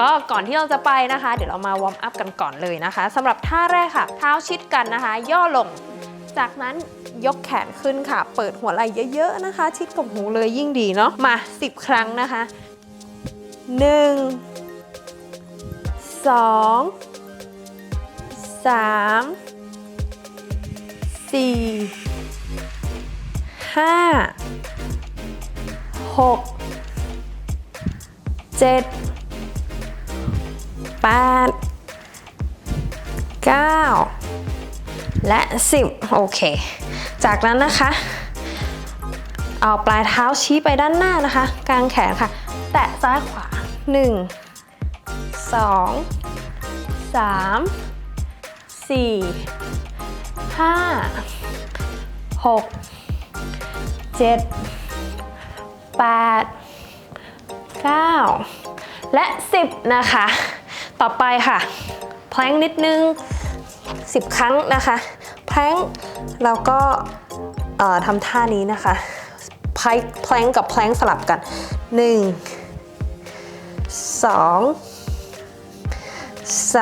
ก็ก่อนที่เราจะไปนะคะ เดี๋ยวเรามาวอร์มอัพกันก่อนเลยนะคะสำหรับท่าแรกค่ะ เท้าชิดกันนะคะ ย่อลง จากนั้นยกแขนขึ้นค่ะ เปิดหัวไหล่เยอะๆนะคะ ชิดกับหูเลยยิ่งดีเนาะมา 10 ครั้งนะคะ 1 2 3 4 5 6 7 8 9และ 10 โอเค จากนั้นนะคะ เอาปลายเท้าชี้ไปด้านหน้านะคะ กลางแขนค่ะ แตะซ้ายขวา 1 2 3 4 5 6 7 8 9 และ 10 นะคะ ต่อไปค่ะแพลงนิดนึง 10 ครั้งนะคะ แพลงเราก็ทำท่านี้นะคะแพลงแพลงกับแพลงสลับกัน 1 2 3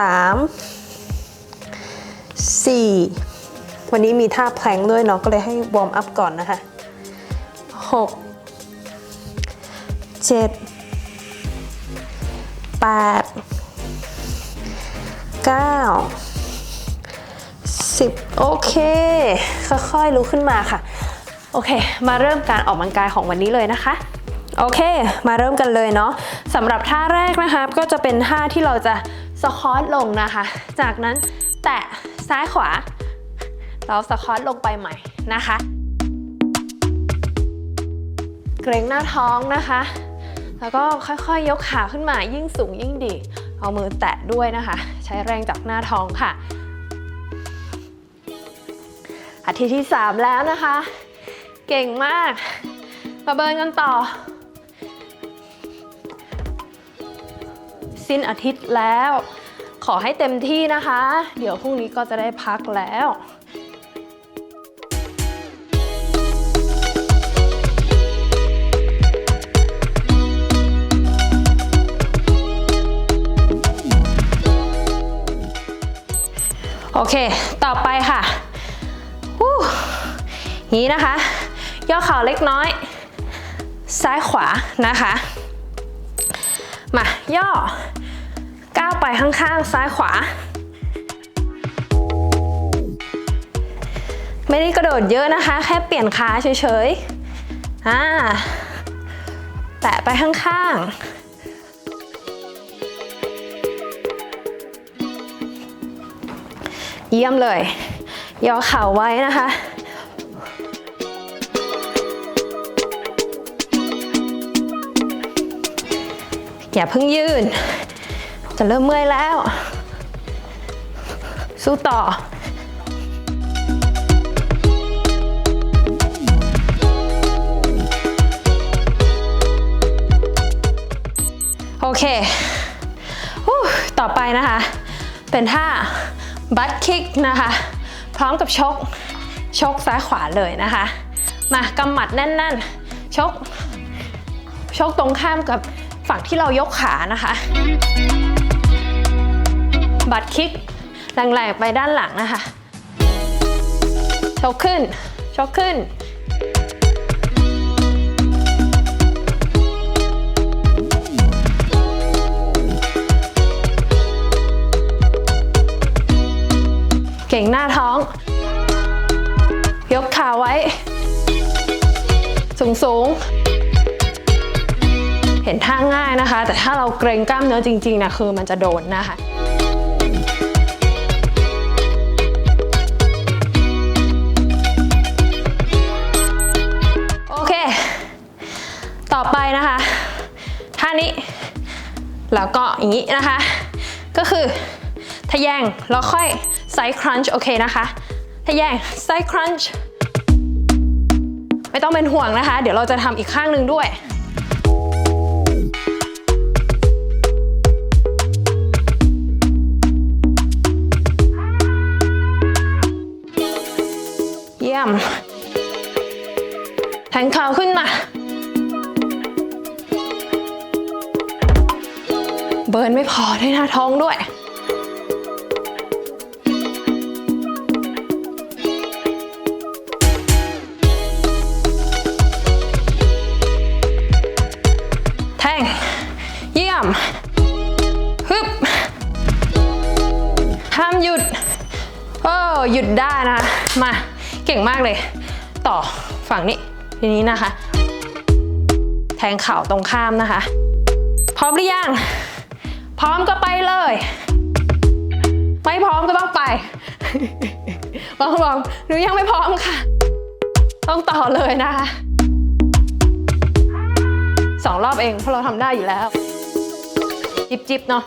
4วันนี้มีท่าแพลงด้วยเนาะก็เลยให้วอร์มอัพก่อนนะคะ 6 7 8 9 10 โอเค ค่อยๆลุกขึ้นมาค่ะ โอเค มาเริ่มการออกกำลังกายของวันนี้เลยนะคะโอเค มาเริ่มกันเลยเนาะสำหรับท่าแรกนะคะ ก็จะเป็นท่าที่เราจะสควอตลงนะคะ จากนั้นแตะซ้ายขวา เราสควอตลงไปใหม่นะคะ เกรงหน้าท้องนะคะ แล้วก็ค่อยๆยกขาขึ้นมายิ่งสูงยิ่งดี เอามือแตะด้วยนะคะ ใช้แรงจากหน้าท้องค่ะ อาทิตย์ที่ 3 แล้วนะคะ เก่งมากมาเบิร์นกันต่อ สิ้นอาทิตย์แล้ว ขอให้เต็มที่นะคะ เดี๋ยวพรุ่งนี้ก็จะได้พักแล้ว โอเค ต่อไปค่ะฮู้นี้นะคะ ย่อเข่าเล็กน้อย ซ้ายขวานะคะ มา ย่อ ก้าวไปข้างๆ ซ้ายขวา ไม่ได้กระโดดเยอะนะคะ แค่เปลี่ยนขาเฉยๆ อ่า แตะไปข้างๆ เยี่ยมเลย ย่อเข่าไว้นะคะ อย่าเพิ่งยืน จะเริ่มเมื่อยแล้ว สู้ต่อโอเค ต่อไปนะคะ เป็นท่า บัตคิกนะคะ พร้อมกับชก ชกซ้ายขวาเลยนะคะ มากำหมัดแน่นๆ ชก ชกตรงข้ามกับฝั่งที่เรายกขานะคะ บัตคิกแรงๆไปด้านหลังนะคะ ชกขึ้น ชกขึ้น ก่งหน้าท้อง ยกขาไว้ สูงสูง เห็นท่าง่ายนะคะ แต่ถ้าเราเกรงกล้ามเนื้อจริงๆนะคือมันจะโดนนะคะโอเคต่อไปนะคะท่านี้ แล้วก็อย่างนี้นะคะ ก็คือทะแยงแล้วค่อย ไซด์ครันช์โอเคนะคะทะแยงไซด์ครันช์ไม่ต้องเป็นห่วงนะคะ เดี๋ยวเราจะทำอีกข้างหนึ่งด้วยเยี่ยมแทงเข่าขึ้นมา เบิร์นไม่พอด้วยน้าท้องด้วย หยุดได้นะคะ มาเก่งมากเลย ต่อฝั่งนี้ทีนี้นะคะ แทงเข่าตรงข้ามนะคะ พร้อมหรือยัง พร้อมก็ไปเลย ไม่พร้อมก็ต้องไปบางคนบอกหนูยังไม่พร้อมค่ะ ต้องต่อเลยนะคะสองรอบเองเพราะเราทำได้อยู่แล้ว จิบจิบๆเนาะ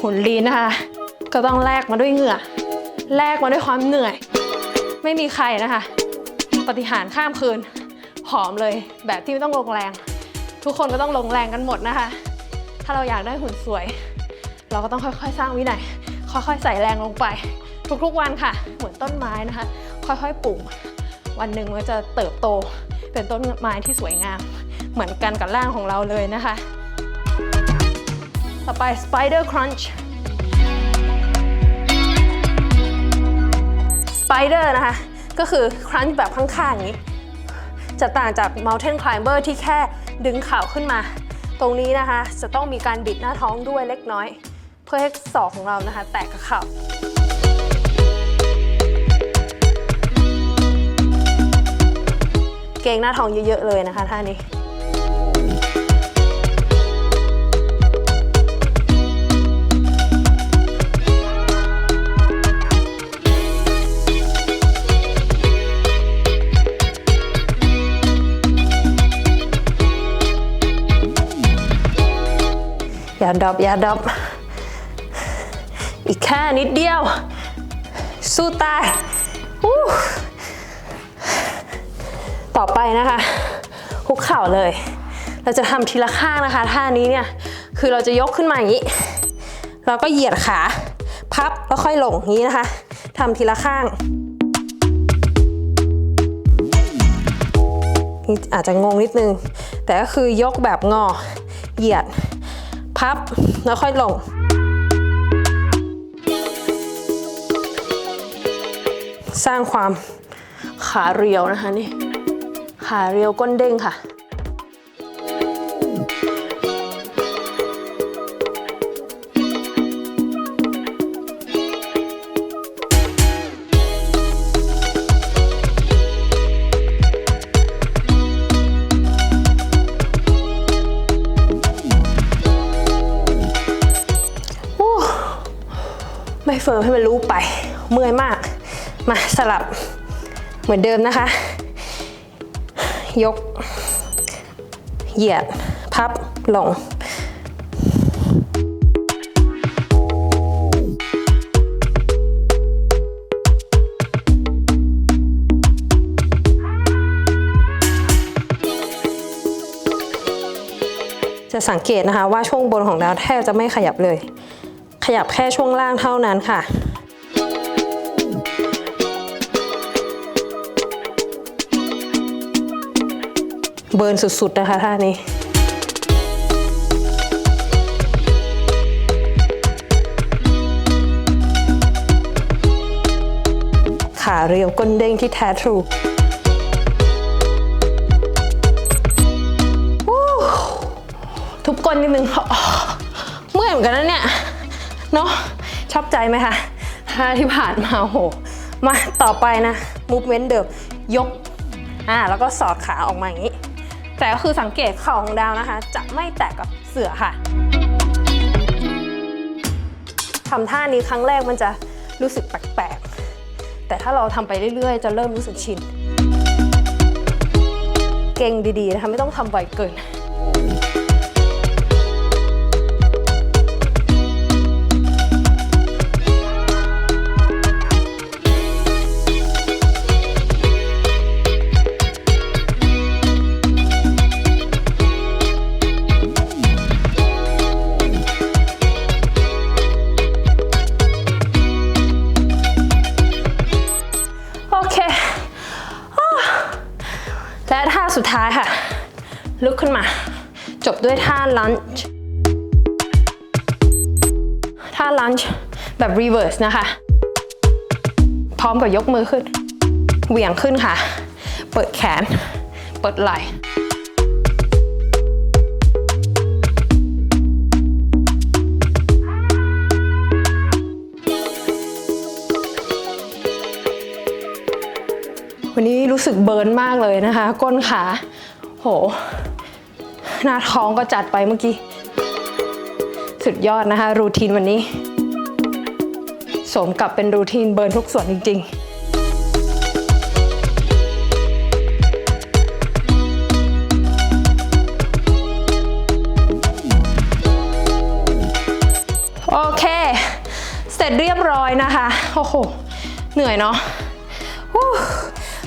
หุ่นลีนนะคะ ก็ต้องแลกมาด้วยเหงื่อ แลกมาด้วยความเหนื่อย ไม่มีใครนะคะ ปฏิหารข้ามคืนผอมเลยแบบที่ไม่ต้องลงแรง ทุกคนก็ต้องลงแรงกันหมดนะคะ ถ้าเราอยากได้หุ่นสวย เราก็ต้องค่อยๆ สร้างวินัยค่อยๆ ใส่แรงลงไป ทุกๆวันค่ะ เหมือนต้นไม้นะคะ ค่อยๆปลูกวันหนึ่งมันจะเติบโตเป็นต้นไม้ที่สวยงาม เหมือนกันกับร่างของเราเลยนะคะ ต่อไป Spider Crunch Spider นะคะ ก็คือ crunch แบบข้างๆอย่างนี้ จะต่างจาก Mountain Climber ที่แค่ดึงเข่าขึ้นมา ตรงนี้นะคะ จะต้องมีการบิดหน้าท้องด้วยเล็กน้อย เพื่อให้ศอกของเรานะคะ แตกกับเข่าเกงหน้าท้องเยอะๆเลยนะคะท่านี้ อย่าดรอปอย่าดรอปอีกแค่นิดเดียว สู้ตายต่อไปนะคะคุกเข่าเลย เราจะทำทีละข้างนะคะ ท่านี้เนี่ย คือเราจะยกขึ้นมาอย่างนี้ เราก็เหยียดขา พับแล้วค่อยลงอย่างนี้นะคะทำทีละข้างนี่อาจจะงงนิดนึง แต่ก็คือยกแบบงอ เหยียด พับแล้วค่อยลง สร้างความขาเรียวนะคะนี่ ขาเรียวก้นเด้งค่ะ เฟิร์มให้มันรู้ไป เมื่อยมาก มาสลับเหมือนเดิมนะคะ ยก เหยียด พับ ลงจะสังเกตนะคะว่าช่วงบนของดาวแทบจะไม่ขยับเลย ขยับแค่ช่วงล่างเท่านั้นค่ะเบิร์นสุดๆ นะคะท่านี้ ขาเรียวก้นเด้งที่แท้ทรูทุบก้นนิดนึงเมื่อยเหมือนกันนะเนี่ย เนาะชอบใจไหมคะท่าที่ผ่านมาโห มาต่อไปนะ movement เดิมยกอ่าแล้วก็สอดขาออกมาอย่างนี้ แต่ก็คือสังเกตเข่าของดาวนะคะ จะไม่แตะกับเสือค่ะทำท่านี้ครั้งแรกมันจะรู้สึกแปลกๆ แต่ถ้าเราทำไปเรื่อยๆ จะเริ่มรู้สึกชิน เก่งดีๆนะคะไม่ต้องทำบ่อยเกิน ด้วยท่า lunge ท่า lunge แบบ reverse นะคะ พร้อมกับยกมือขึ้น เหวี่ยงขึ้นค่ะ เปิดแขน เปิดไหล่วันนี้รู้สึกเบิร์นมากเลยนะคะ ก้นขา โห หน้าท้องก็จัดไปเมื่อกี้ สุดยอดนะคะ รูทีนวันนี้ สมกับเป็นรูทีนเบิร์นทุกส่วนจริง ๆโอเค เสร็จเรียบร้อยนะคะ โอ้โห เหนื่อยเนาะ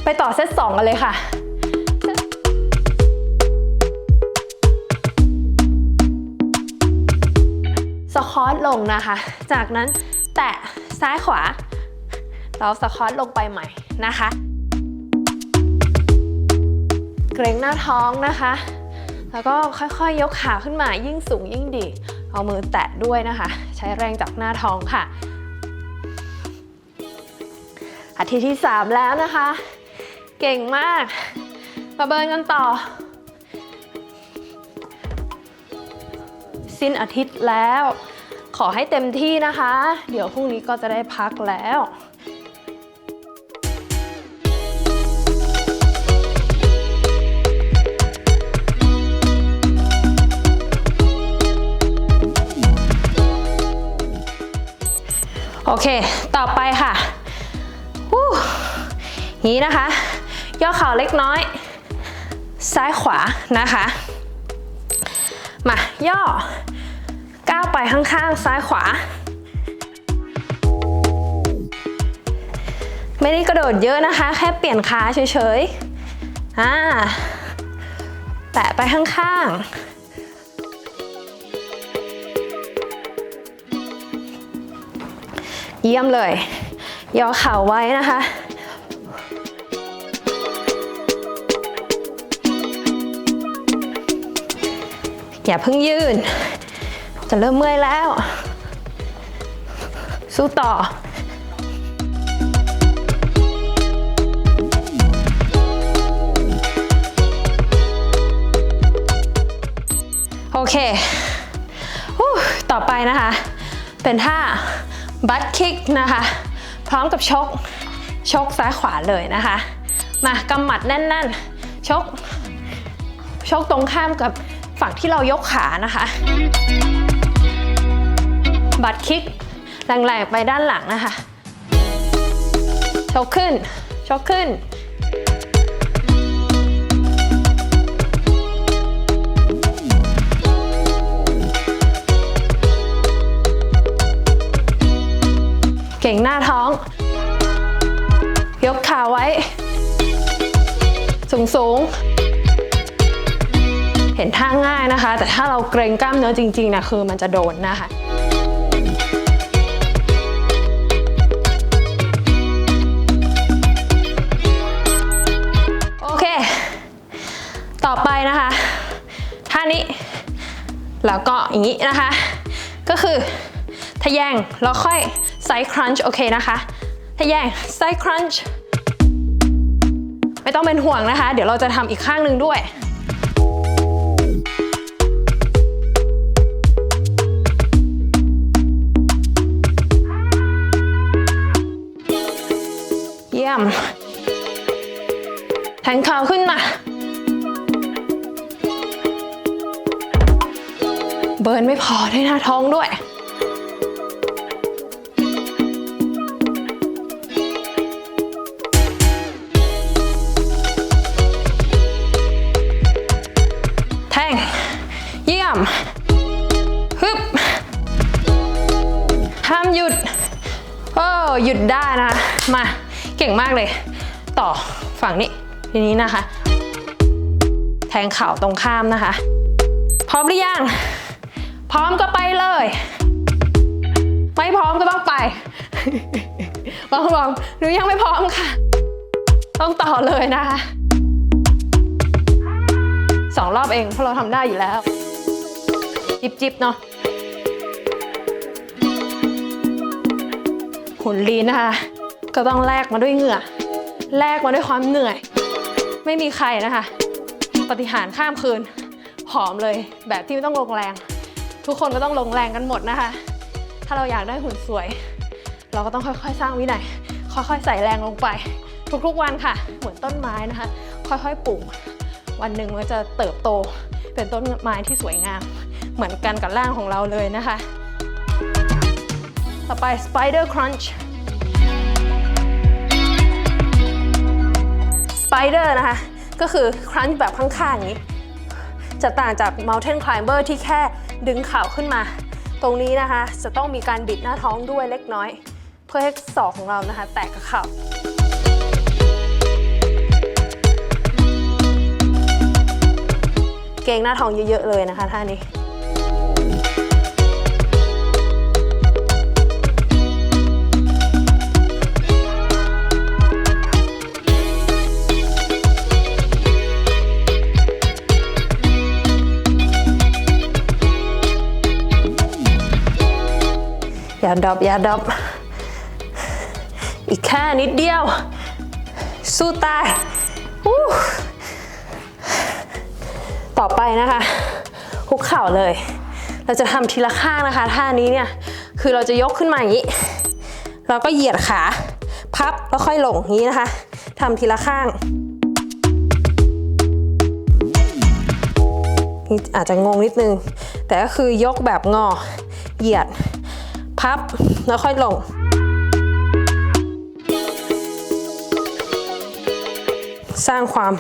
ไปต่อเซตสองกันเลยค่ะ ควอตลงนะคะ จากนั้นแตะซ้ายขวา เราสควอตลงไปใหม่นะคะ เกรงหน้าท้องนะคะ แล้วก็ค่อยๆยกขาขึ้นมายิ่งสูงยิ่งดี เอามือแตะด้วยนะคะ ใช้แรงจากหน้าท้องค่ะ อาทิตย์ที่ 3 แล้วนะคะ เก่งมาก มาเบิร์นกันต่อสิ้นอาทิตย์แล้ว ขอให้เต็มที่นะคะ เดี๋ยวพรุ่งนี้ก็จะได้พักแล้วโอเค ต่อไปค่ะนี้นะคะ ย่อเข่าเล็กน้อย ซ้ายขวานะคะ มา ย่อ ก้าวไปข้างๆ ซ้ายขวา ไม่ได้กระโดดเยอะนะคะ แค่เปลี่ยนขาเฉยๆ อ่า แตะไปข้างๆเยี่ยมเลยย่อเข่าไว้นะคะ อย่าเพิ่งยืน จะเริ่มเมื่อยแล้ว สู้ต่อโอเค ต่อไปนะคะ เป็นท่าบัตคิกนะคะ พร้อมกับชก ชกซ้ายขวาเลยนะคะ มากำหมัดแน่นๆ ชก ชกตรงข้ามกับฝั่งที่เรายกขานะคะ บัตคิกแรงๆไปด้านหลังนะคะชกขึ้นชกขึ้น เก่งหน้าท้อง ยกขาไว้ สูงสูงๆเห็นท่าง่ายนะคะ แต่ถ้าเราเกรงกล้ามเนื้อจริงๆนะคือมันจะโดนนะคะ อไปนะคะท่านี้ แล้วก็อย่างนี้นะคะ ก็คือทะแยงแล้วค่อยไซด์ครันช์โอเคนะคะทะแยงไซด์ครันช์ไม่ต้องเป็นห่วงนะคะ เดี๋ยวเราจะทำอีกข้างหนึ่งด้วยเยี่ยมแทงเข่าขึ้นมา บิร์นไม่พอด้วยน้าท้องด้วย แทงเยี่ยม ฮึบ ห้ามหยุด โอ้หยุดได้นะ มาเก่งมากเลย ต่อฝั่งนี้ ทีนี้นะคะ แทงเข่าตรงข้ามนะคะ พร้อมหรือยัง พร้อมก็ไปเลย ไม่พร้อมก็ต้องไปบางคนบอกหนูยังไม่พร้อมค่ะ ต้องต่อเลยนะคะสองรอบเองเพราะเราทำได้อยู่แล้ว จิบจิบเนาะหุ่นลีนนะคะ ก็ต้องแลกมาด้วยเหงื่อ แลกมาด้วยความเหนื่อย ไม่มีใครนะคะ ปฏิหารข้ามคืน ผอมเลยแบบที่ไม่ต้องลงแรง ทุกคนก็ต้องลงแรงกันหมดนะคะ ถ้าเราอยากได้หุ่นสวย เราก็ต้องค่อยๆ สร้างวินัย ค่อยๆ ใส่แรงลงไป ทุกๆวันค่ะ เหมือนต้นไม้นะคะ ค่อยๆ ปลูก วันหนึ่งมันจะเติบโต เป็นต้นไม้ที่สวยงาม เหมือนกันกับร่างของเราเลยนะคะ ต่อไป spider crunch spider นะคะ ก็คือ crunch แบบข้างๆอย่างนี้ จะต่างจาก mountain climber ที่แค่ดึงเข่าขึ้นมา ตรงนี้นะคะ จะต้องมีการบิดหน้าท้องด้วยเล็กน้อย เพื่อให้ศอกของเรานะคะ แตกกับเข่าเกงหน้าท้องเยอะๆเลยนะคะท่านี้ อย่าดรอปอย่าดรอปอีกแค่นิดเดียว สู้ตายต่อไปนะคะคุกเข่าเลย เราจะทำทีละข้างนะคะ ท่านี้เนี่ย คือเราจะยกขึ้นมาอย่างนี้ เราก็เหยียดขา พับแล้วค่อยลงอย่างนี้นะคะทำทีละข้างนี่อาจจะงงนิดนึง แต่ก็คือยกแบบงอ เหยียด พับแล้วค่อยลง สร้างความ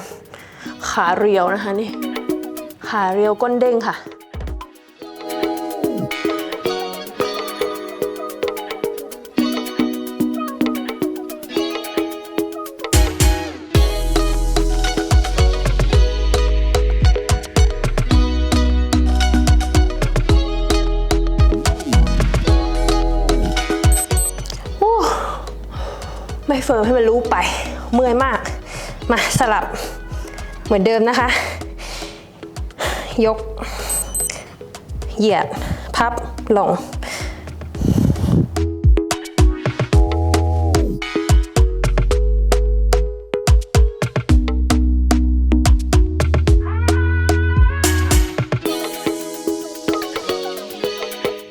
ขาเรียวนะคะนี่ ขาเรียวก้นเด้งค่ะ ฟิร์มให้มันรู้ไป เมื่อยมาก มาสลับเหมือนเดิมนะคะ ยก เหยียด พับลง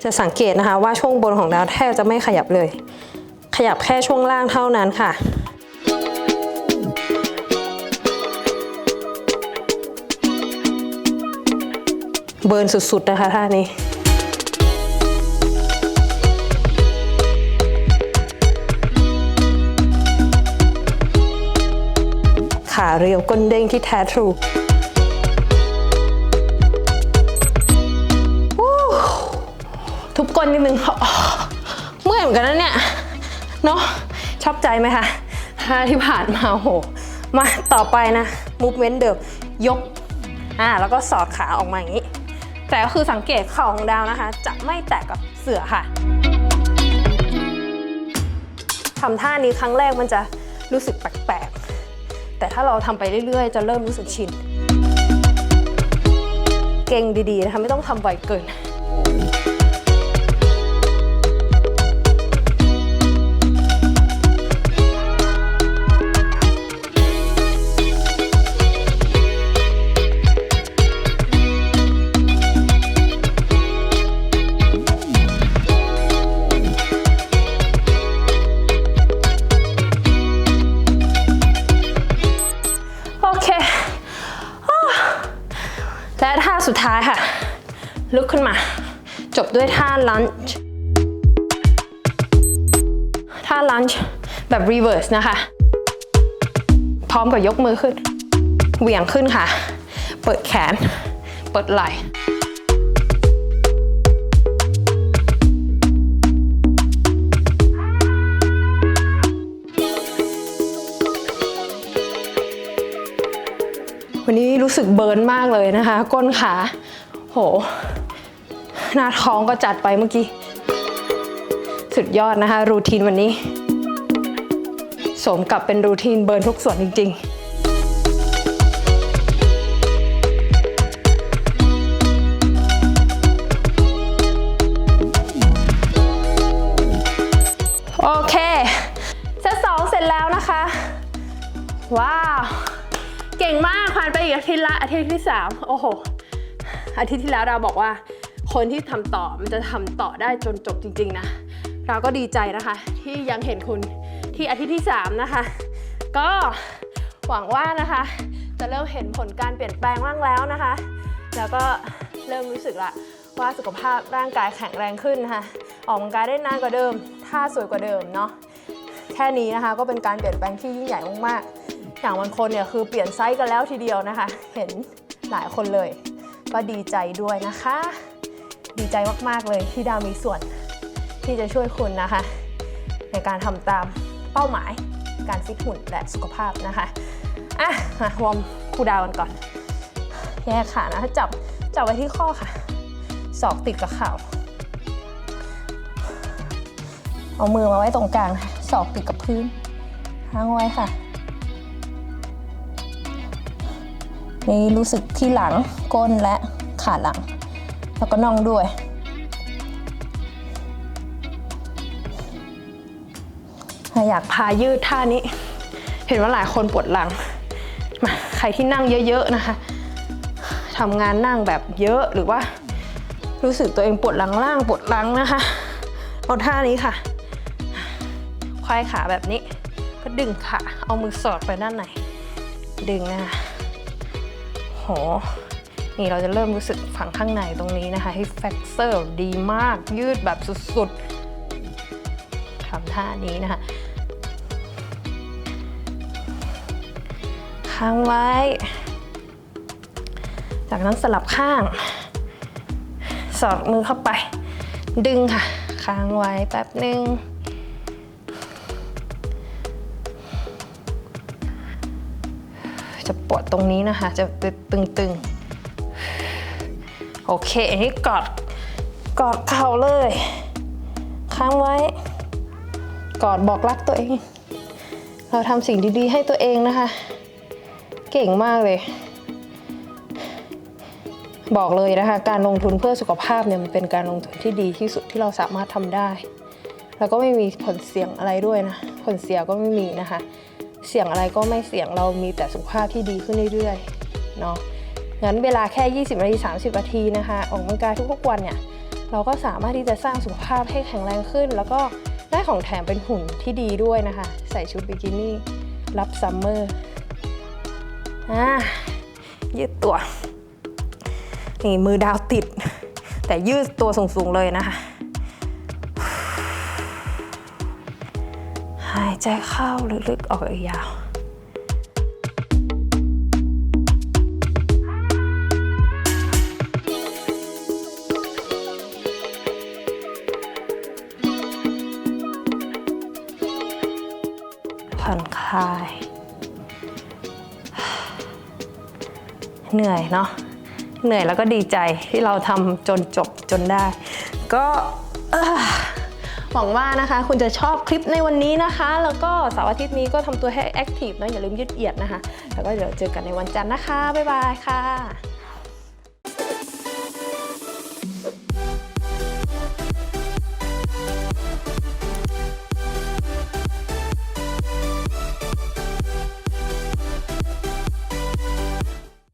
จะสังเกตนะคะว่าช่วงบนของเราแทบจะไม่ขยับเลย ขยับแค่ช่วงล่างเท่านั้นค่ะเบิร์นสุดๆ นะคะท่านี้ ขาเรียวก้นเด้งที่แท้ทรูทุบก้นนิดนึงเมื่อยเหมือนกันนะเนี่ย เนาะชอบใจไหมคะท่าที่ผ่านมาโห มาต่อไปนะ movement เดิมยกอ่าแล้วก็สอดขาออกมาอย่างนี้ แต่ก็คือสังเกตเข่าของดาวนะคะ จะไม่แตะกับเสือค่ะทำท่านี้ครั้งแรกมันจะรู้สึกแปลกๆ แต่ถ้าเราทำไปเรื่อยๆ จะเริ่มรู้สึกชิน เก่งดีๆนะคะไม่ต้องทำบ่อยเกิน ลุกขึ้นมา จบด้วยท่า lunge ท่า lunge แบบ reverse นะคะ พร้อมกับยกมือขึ้น เหวี่ยงขึ้นค่ะ เปิดแขน เปิดไหล่วันนี้รู้สึกเบิร์นมากเลยนะคะ ก้นขา โห หน้าท้องก็จัดไปเมื่อกี้ สุดยอดนะคะ รูทีนวันนี้ สมกับเป็นรูทีนเบิร์นทุกส่วนจริง ๆโอเค เซตสองเสร็จแล้วนะคะ ว้าว เก่งมากผ่านไปอีกอาทิตย์ละอาทิตย์ที่ 3 โอ้โห อาทิตย์ที่แล้วเราบอกว่า คนที่ทำต่อมันจะทำต่อได้จนจบจริง ๆ นะ เราก็ดีใจนะคะ ที่ยังเห็นคุณที่อาทิตย์ที่ 3 นะคะ ก็หวังว่านะคะ จะเริ่มเห็นผลการเปลี่ยนแปลงบ้างแล้วนะคะ แล้วก็เริ่มรู้สึกละว่าสุขภาพร่างกายแข็งแรงขึ้นนะคะออกกำลังกายได้นานกว่าเดิมท่าสวยกว่าเดิมเนาะแค่นี้นะคะก็เป็นการเปลี่ยนแปลงที่ยิ่งใหญ่มากๆ อย่างบางคนเนี่ยคือเปลี่ยนไซส์กันแล้วทีเดียวนะคะ เห็นหลายคนเลย ก็ดีใจด้วยนะคะ ดีใจมาก ๆ เลยที่ดาวมีส่วนที่จะช่วยคุณนะคะ ในการทำตามเป้าหมายการฟิตหุ่นและสุขภาพนะคะอะมาวอร์มคูดาวกันก่อน แยกขานะจับจับไว้ที่ข้อค่ะศอกติดกับเข่าเอามือมาไว้ตรงกลางศอกติดกับพื้นค้างไว้ค่ะนี่รู้สึกที่หลังก้นและขาหลัง แล้วก็น่องด้วย อยากพายืดท่านี้ เห็นว่าหลายคนปวดหลัง มาใครที่นั่งเยอะๆนะคะทำงานนั่งแบบเยอะหรือว่า รู้สึกตัวเองปวดหลังล่างปวดหลังนะคะเอาท่านี้ค่ะควายขาแบบนี้ก็ดึงขาเอามือสอดไปด้านในดึงนะคะโห นี่เราจะเริ่มรู้สึกฝั่งข้างในตรงนี้นะคะให้แฟกเซอร์ดีมากยืดแบบสุดๆทำท่านี้นะคะค้างไว้ จากนั้นสลับข้าง สอดมือเข้าไป ดึงค่ะ ค้างไว้แป๊บหนึ่งจะปวดตรงนี้นะคะ จะตึงๆ โอเค อันนี้กอดกอดเข่าเลย ค้างไว้ กอดบอกรักตัวเอง เราทำสิ่งดีๆ ให้ตัวเองนะคะ เก่งมากเลย บอกเลยนะคะ การลงทุนเพื่อสุขภาพเนี่ยมันเป็นการลงทุนที่ดีที่สุดที่เราสามารถทำได้ แล้วก็ไม่มีผลเสี่ยงอะไรด้วยนะ ผลเสียก็ไม่มีนะคะ เสี่ยงอะไรก็ไม่เสี่ยงเรามีแต่สุขภาพที่ดีขึ้นเรื่อยๆเนาะ งั้นเวลาแค่ 20นาที30นาทีนะคะออกกำลังกายทุกๆวันเนี่ยเราก็สามารถที่จะสร้างสุขภาพให้แข็งแรงขึ้น แล้วก็ได้ของแถมเป็นหุ่นที่ดีด้วยนะคะ ใส่ชุดบิกินี่รับซัมเมอร์อ่ายืดตัว นี่มือดาวติด แต่ยืดตัวสูงๆเลยนะคะ หายใจเข้าลึกๆออกยาว คาย เหนื่อยเนาะเหนื่อยแล้วก็ดีใจที่เราทำจนจบจนได้ ก็หวังว่านะคะคุณจะชอบคลิปในวันนี้นะคะ แล้วก็เสาร์อาทิตย์นี้ก็ทำตัวให้แอคทีฟนะอย่าลืมยืดเหยียดนะคะ แล้วก็เดี๋ยวเจอกันในวันจันทร์นะคะ บ๊ายบายค่ะ